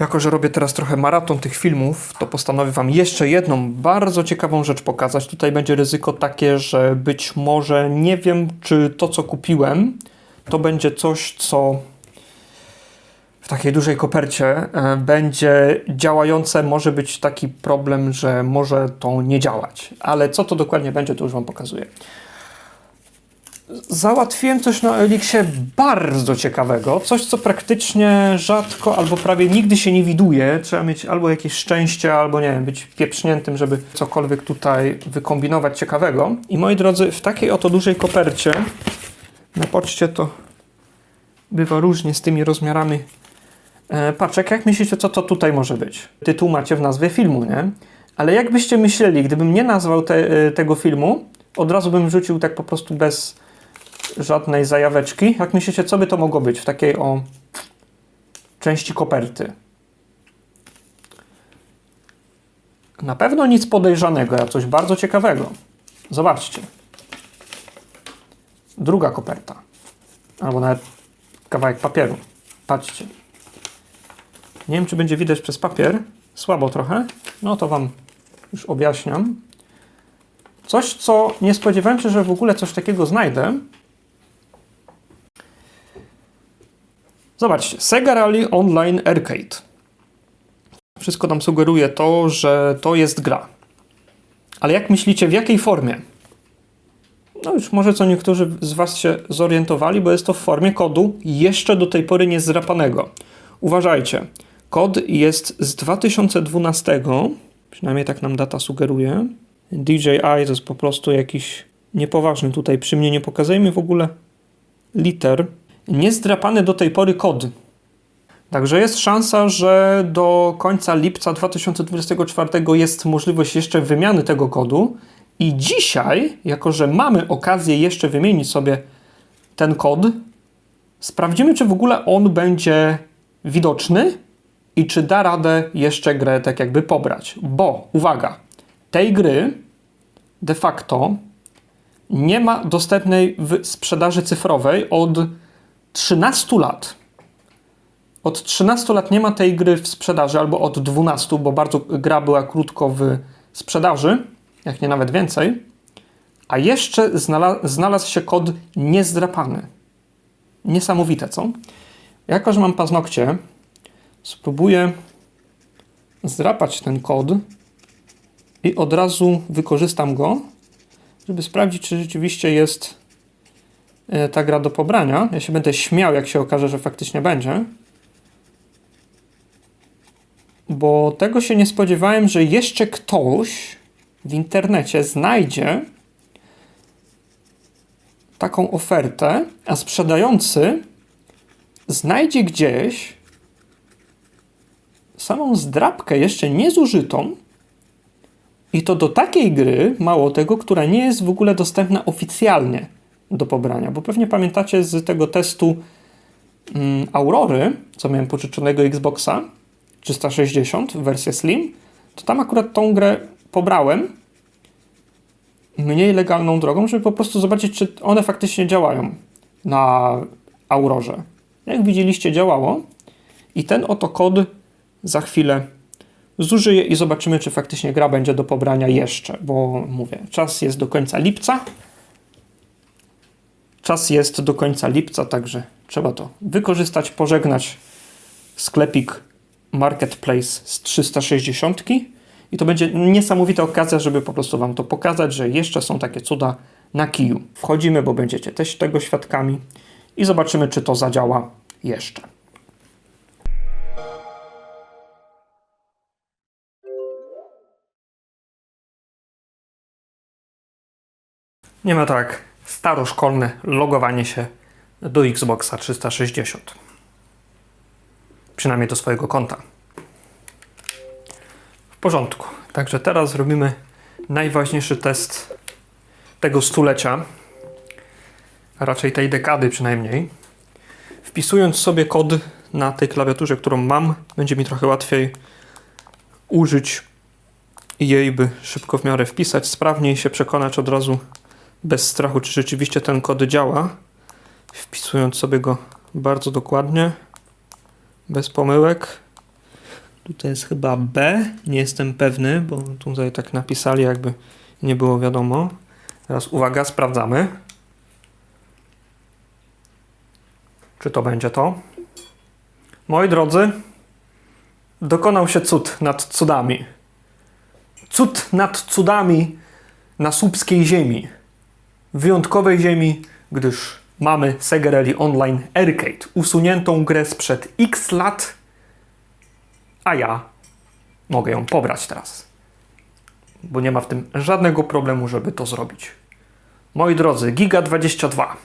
Jako, że robię teraz trochę maraton tych filmów, to postanowię Wam jeszcze jedną bardzo ciekawą rzecz pokazać. Tutaj będzie ryzyko takie, że być może nie wiem, czy to, co kupiłem, to będzie coś, co w takiej dużej kopercie e, będzie działające. Może być taki problem, że może to nie działać. Ale co to dokładnie będzie, to już Wam pokazuję. Załatwiłem coś na Elixie bardzo ciekawego, coś co praktycznie rzadko albo prawie nigdy się nie widuje. Trzeba mieć albo jakieś szczęście, albo nie wiem, być pieprzniętym, żeby cokolwiek tutaj wykombinować ciekawego. I moi drodzy, w takiej oto dużej kopercie, na poczcie to bywa różnie z tymi rozmiarami paczek. Jak myślicie, co to tutaj może być? Tytuł macie w nazwie filmu, nie? Ale jakbyście myśleli, gdybym nie nazwał te, e, tego filmu, od razu bym rzucił tak po prostu bez żadnej zajaweczki. Jak myślicie, co by to mogło być w takiej o części koperty? Na pewno nic podejrzanego, a coś bardzo ciekawego. Zobaczcie. Druga koperta. Albo nawet kawałek papieru. Patrzcie. Nie wiem, czy będzie widać przez papier. Słabo trochę. No to Wam już objaśniam. Coś, co nie spodziewałem się, że w ogóle coś takiego znajdę. Zobaczcie, Sega Rally Online Arcade. Wszystko nam sugeruje to, że to jest gra. Ale jak myślicie, w jakiej formie? No już może co niektórzy z Was się zorientowali, bo jest to w formie kodu jeszcze do tej pory niezdrapanego. Uważajcie, kod jest z 2012, przynajmniej tak nam data sugeruje. DJI to jest po prostu jakiś niepoważny tutaj. Przy mnie nie pokazujemy w ogóle liter. Niezdrapany do tej pory kod. Także jest szansa, że do końca lipca 2024 jest możliwość jeszcze wymiany tego kodu. I dzisiaj, jako że mamy okazję jeszcze wymienić sobie ten kod, sprawdzimy, czy w ogóle on będzie widoczny i czy da radę jeszcze grę tak jakby pobrać. Bo, uwaga, tej gry de facto nie ma dostępnej w sprzedaży cyfrowej od 13 lat. Od 13 lat nie ma tej gry w sprzedaży, albo od 12, bo bardzo gra była krótko w sprzedaży, jak nie nawet więcej. A jeszcze znalazł, się kod niezdrapany. Niesamowite, co? Jako, że mam paznokcie, spróbuję zdrapać ten kod i od razu wykorzystam go, żeby sprawdzić, czy rzeczywiście jest e, ta gra do pobrania. Ja się będę śmiał, jak się okaże, że faktycznie będzie. Bo tego się nie spodziewałem, że jeszcze ktoś w internecie znajdzie taką ofertę, a sprzedający znajdzie gdzieś samą zdrabkę jeszcze niezużytą i to do takiej gry, mało tego, która nie jest w ogóle dostępna oficjalnie do pobrania. Bo pewnie pamiętacie z tego testu mm, Aurory, co miałem pożyczonego Xboxa 360, wersję Slim, to tam akurat tą grę pobrałem mniej legalną drogą, żeby po prostu zobaczyć, czy one faktycznie działają na Aurorze. Jak widzieliście, działało. I ten oto kod za chwilę zużyję i zobaczymy, czy faktycznie gra będzie do pobrania jeszcze, bo mówię, czas jest do końca lipca. Czas jest do końca lipca, także trzeba to wykorzystać, pożegnać sklepik Marketplace z 360 i to będzie niesamowita okazja, żeby po prostu Wam to pokazać, że jeszcze są takie cuda na kiju. Wchodzimy, bo będziecie też tego świadkami i zobaczymy, czy to zadziała jeszcze. Nie ma tak staroszkolne logowanie się do Xboxa 360. Przynajmniej do swojego konta. W porządku. Także teraz robimy najważniejszy test tego stulecia, a raczej tej dekady przynajmniej. Wpisując sobie kod na tej klawiaturze, którą mam, będzie mi trochę łatwiej użyć jej, by szybko w miarę wpisać, sprawniej się przekonać od razu, bez strachu, czy rzeczywiście ten kod działa, wpisując sobie go bardzo dokładnie, bez pomyłek. Tutaj jest chyba B, nie jestem pewny, bo tutaj tak napisali, jakby nie było wiadomo. Teraz uwaga, sprawdzamy. Czy to będzie to? Moi drodzy, dokonał się cud nad cudami. Cud nad cudami na słupskiej ziemi. Wyjątkowej ziemi, gdyż mamy Segereli Online Arcade, usuniętą grę sprzed x lat, a ja mogę ją pobrać teraz. Bo nie ma w tym żadnego problemu, żeby to zrobić. Moi drodzy, Giga 22.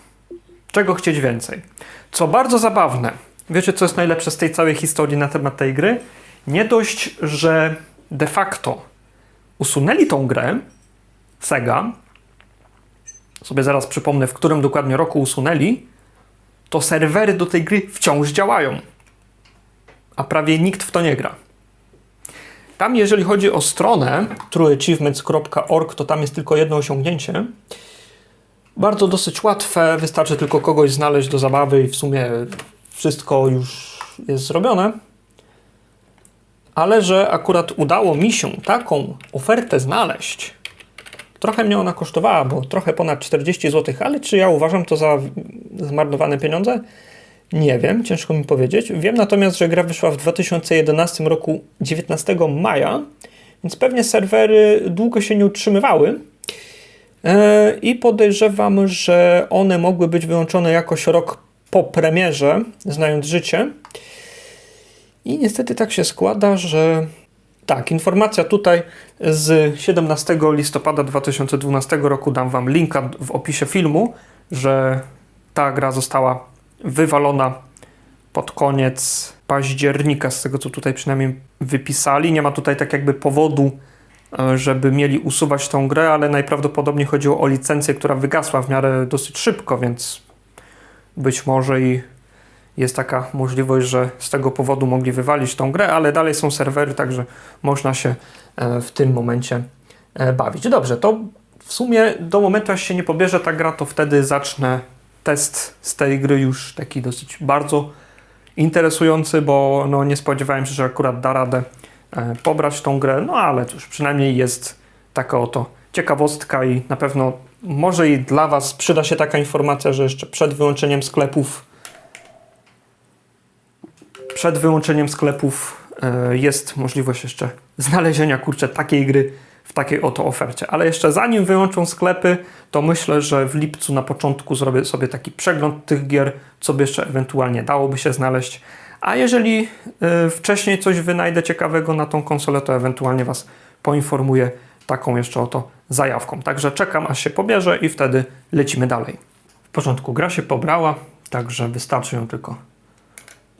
Czego chcieć więcej? Co bardzo zabawne, wiecie co jest najlepsze z tej całej historii na temat tej gry? Nie dość, że de facto usunęli tą grę, Sega, sobie zaraz przypomnę, w którym dokładnie roku usunęli, to serwery do tej gry wciąż działają. A prawie nikt w to nie gra. Tam, jeżeli chodzi o stronę trueachievements.org, to tam jest tylko jedno osiągnięcie. Bardzo dosyć łatwe, wystarczy tylko kogoś znaleźć do zabawy i w sumie wszystko już jest zrobione. Ale że akurat udało mi się taką ofertę znaleźć, trochę mnie ona kosztowała, bo trochę ponad 40 zł, ale czy ja uważam to za zmarnowane pieniądze? Nie wiem, ciężko mi powiedzieć. Wiem natomiast, że gra wyszła w 2011 roku 19 maja, więc pewnie serwery długo się nie utrzymywały. E, I podejrzewam, że one mogły być wyłączone jakoś rok po premierze, znając życie. I niestety tak się składa, że tak, informacja tutaj z 17 listopada 2012 roku, dam Wam linka w opisie filmu, że ta gra została wywalona pod koniec października, z tego co tutaj przynajmniej wypisali. Nie ma tutaj tak jakby powodu, e, żeby mieli usuwać tą grę, ale najprawdopodobniej chodziło o licencję, która wygasła w miarę dosyć szybko, więc być może i jest taka możliwość, że z tego powodu mogli wywalić tą grę, ale dalej są serwery, także można się e, w tym momencie e, bawić. Dobrze, to w sumie do momentu, aż się nie pobierze ta gra, to wtedy zacznę test z tej gry już taki dosyć bardzo interesujący, bo no, nie spodziewałem się, że akurat da radę e, pobrać tą grę, no ale cóż, przynajmniej jest taka oto ciekawostka i na pewno może i dla Was przyda się taka informacja, że jeszcze przed wyłączeniem sklepów przed wyłączeniem sklepów e, jest możliwość jeszcze znalezienia kurczę takiej gry w takiej oto ofercie. Ale jeszcze zanim wyłączą sklepy, to myślę, że w lipcu na początku zrobię sobie taki przegląd tych gier, co by jeszcze ewentualnie dałoby się znaleźć. A jeżeli y, wcześniej coś wynajdę ciekawego na tą konsolę, to ewentualnie Was poinformuję taką jeszcze oto zajawką. Także czekam aż się pobierze i wtedy lecimy dalej. W porządku, gra się pobrała, także wystarczy ją tylko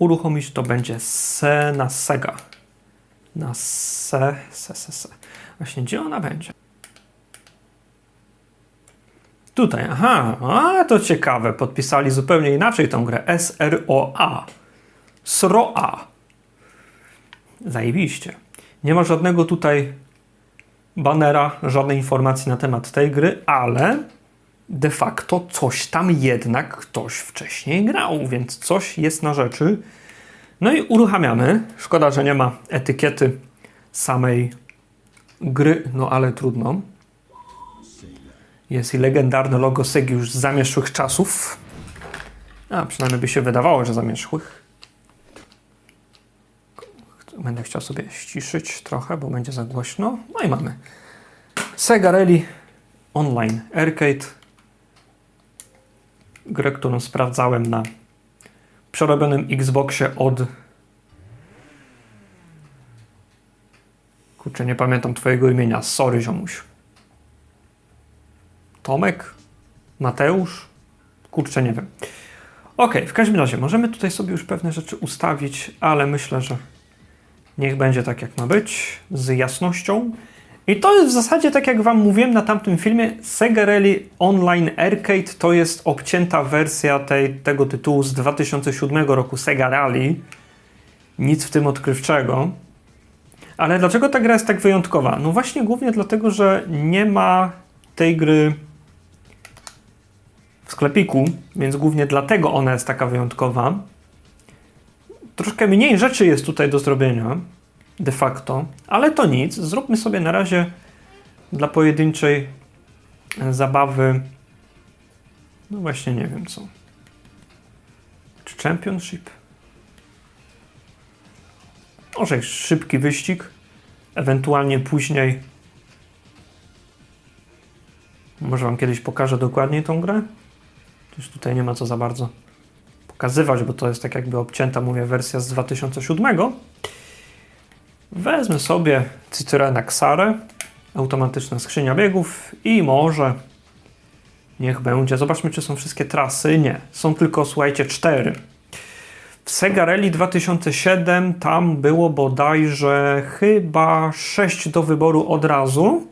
uruchomić. To będzie se na Sega. Na se, se, se, se. Właśnie gdzie ona będzie? Tutaj, aha, a to ciekawe, podpisali zupełnie inaczej tą grę. S-R-O-A. SRO-A. Zajebiście. Nie ma żadnego tutaj banera, żadnej informacji na temat tej gry, ale de facto coś tam jednak ktoś wcześniej grał, więc coś jest na rzeczy. No i uruchamiamy. Szkoda, że nie ma etykiety samej gry, no ale trudno. Jest i legendarne logo Segi już z zamierzchłych czasów. A przynajmniej by się wydawało, że zamierzchłych. Będę chciał sobie ściszyć trochę, bo będzie za głośno. No i mamy Sega Rally Online Arcade. Grę, którą sprawdzałem na przerobionym Xboxie od Kurczę, nie pamiętam twojego imienia. Sorry, ziomuś. Tomek? Mateusz? Kurczę, nie wiem. Ok, w każdym razie możemy tutaj sobie już pewne rzeczy ustawić, ale myślę, że niech będzie tak jak ma być, z jasnością. I to jest w zasadzie, tak jak Wam mówiłem na tamtym filmie, Sega Rally Online Arcade to jest obcięta wersja tej, tego tytułu z 2007 roku Sega Rally. Nic w tym odkrywczego. Ale dlaczego ta gra jest tak wyjątkowa? No właśnie głównie dlatego, że nie ma tej gry w sklepiku, więc głównie dlatego ona jest taka wyjątkowa. Troszkę mniej rzeczy jest tutaj do zrobienia, de facto, ale to nic. Zróbmy sobie na razie dla pojedynczej e, zabawy. No właśnie, nie wiem co. Czy Championship? Może szybki wyścig, ewentualnie później. Może Wam kiedyś pokażę dokładniej tą grę. Już tutaj nie ma co za bardzo pokazywać, bo to jest tak jakby obcięta, mówię, wersja z 2007. Wezmę sobie Citroena Xarę, automatyczna skrzynia biegów i może niech będzie. Zobaczmy, czy są wszystkie trasy. Nie, są tylko, słuchajcie, cztery. W Sega Rally 2007 tam było bodajże chyba 6 do wyboru od razu,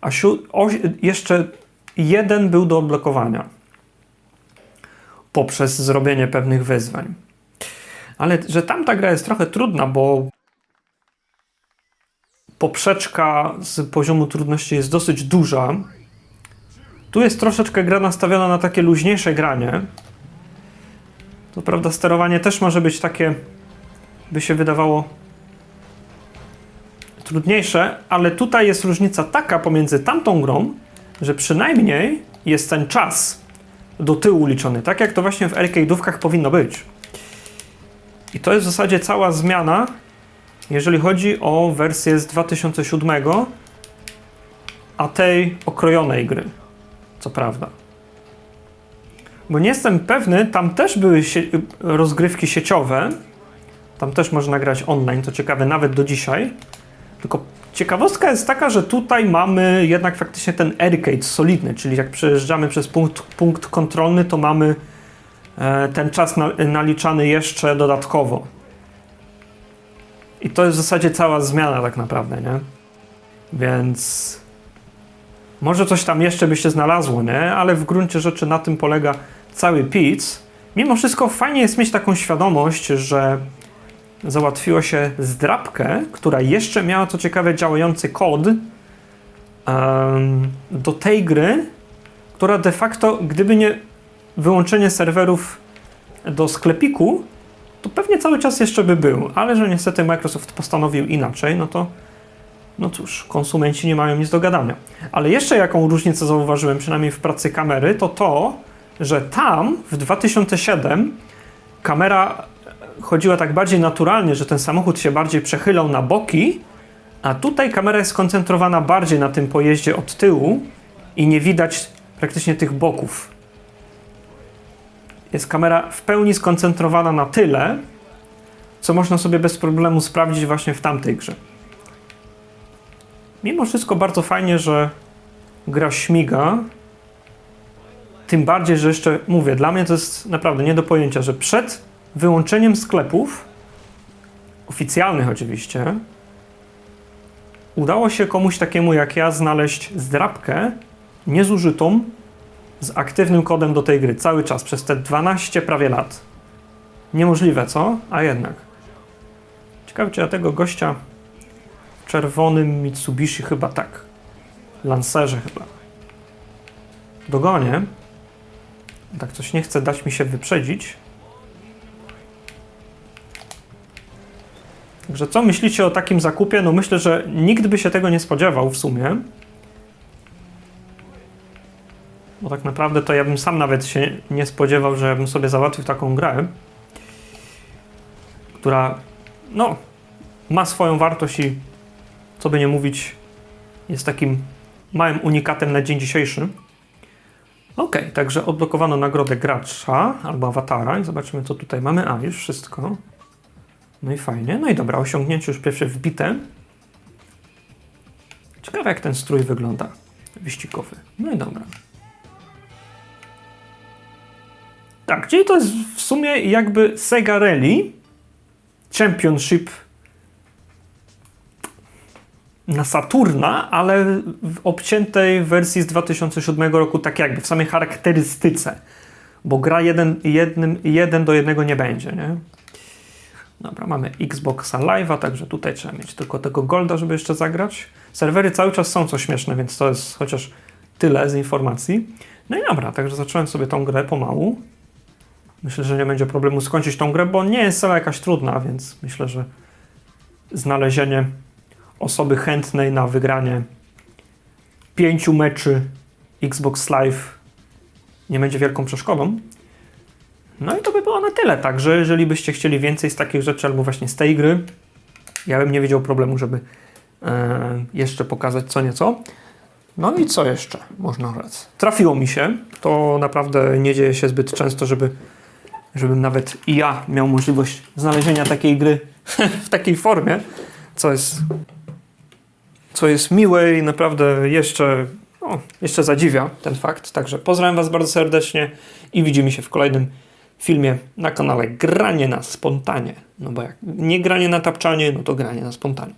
a jeszcze jeden był do odblokowania poprzez zrobienie pewnych wyzwań. Ale że tamta gra jest trochę trudna, bo poprzeczka z poziomu trudności jest dosyć duża. Tu jest troszeczkę gra nastawiona na takie luźniejsze granie. To prawda, sterowanie też może być takie, by się wydawało trudniejsze, ale tutaj jest różnica taka pomiędzy tamtą grą, że przynajmniej jest ten czas do tyłu liczony, tak jak to właśnie w arcade'ówkach powinno być. I to jest w zasadzie cała zmiana, jeżeli chodzi o wersję z 2007, a tej okrojonej gry, co prawda. Bo nie jestem pewny, tam też były sie rozgrywki sieciowe, tam też można grać online, co ciekawe, nawet do dzisiaj. Tylko ciekawostka jest taka, że tutaj mamy jednak faktycznie ten arcade solidny, czyli jak przejeżdżamy przez punkt, punkt kontrolny, to mamy e, ten czas na, naliczany jeszcze dodatkowo. I to jest w zasadzie cała zmiana tak naprawdę, nie? Więc może coś tam jeszcze by się znalazło, nie? Ale w gruncie rzeczy na tym polega cały Pizz. Mimo wszystko fajnie jest mieć taką świadomość, że załatwiło się zdrabkę, która jeszcze miała, co ciekawe, działający kod um, do tej gry, która de facto, gdyby nie wyłączenie serwerów do sklepiku, to pewnie cały czas jeszcze by był, ale że niestety Microsoft postanowił inaczej, no to no cóż, konsumenci nie mają nic do gadania. Ale jeszcze jaką różnicę zauważyłem, przynajmniej w pracy kamery, to to, że tam w 2007 kamera chodziła tak bardziej naturalnie, że ten samochód się bardziej przechylał na boki, a tutaj kamera jest skoncentrowana bardziej na tym pojeździe od tyłu i nie widać praktycznie tych boków. Jest kamera w pełni skoncentrowana na tyle, co można sobie bez problemu sprawdzić właśnie w tamtej grze. Mimo wszystko bardzo fajnie, że gra śmiga. Tym bardziej, że jeszcze mówię, dla mnie to jest naprawdę nie do pojęcia, że przed wyłączeniem sklepów, oficjalnych oczywiście, udało się komuś takiemu jak ja znaleźć zdrabkę niezużytą z aktywnym kodem do tej gry cały czas przez te 12 prawie lat. Niemożliwe, co? A jednak. Ciekawe, czy ja tego gościa w czerwonym Mitsubishi chyba tak. Lancerze chyba. Dogonię. Tak coś nie chce dać mi się wyprzedzić. Także co myślicie o takim zakupie? No myślę, że nikt by się tego nie spodziewał w sumie. Bo tak naprawdę to ja bym sam nawet się nie spodziewał, że bym sobie załatwił taką grę, która no, ma swoją wartość i co by nie mówić, jest takim małym unikatem na dzień dzisiejszy. Ok, także odblokowano nagrodę gracza albo awatara i zobaczymy co tutaj mamy. A, już wszystko. No i fajnie. No i dobra, osiągnięcie już pierwsze wbite. Ciekawe jak ten strój wygląda wyścigowy. No i dobra. Tak, czyli to jest w sumie jakby Sega Rally Championship na Saturna, ale w obciętej wersji z 2007 roku, tak jakby w samej charakterystyce, bo gra jeden, jednym, jeden do jednego nie będzie, nie? Dobra, mamy Xboxa Live'a, także tutaj trzeba mieć tylko tego Golda, żeby jeszcze zagrać. Serwery cały czas są co śmieszne, więc to jest chociaż tyle z informacji. No i dobra, także zacząłem sobie tą grę pomału. Myślę, że nie będzie problemu skończyć tą grę, bo nie jest wcale jakaś trudna, więc myślę, że znalezienie osoby chętnej na wygranie pięciu meczy Xbox Live nie będzie wielką przeszkodą. No i to by było na tyle. Także jeżeli byście chcieli więcej z takich rzeczy, albo właśnie z tej gry, ja bym nie widział problemu, żeby e, jeszcze pokazać co nieco. No i co jeszcze można rzec? Trafiło mi się. To naprawdę nie dzieje się zbyt często, żeby, żebym nawet i ja miał możliwość znalezienia takiej gry w takiej formie, co jest, co jest miłe i naprawdę jeszcze, no, jeszcze zadziwia ten fakt. Także pozdrawiam Was bardzo serdecznie i widzimy się w kolejnym filmie na kanale Granie na spontanie. No bo jak nie granie na tapczanie, no to granie na spontanie.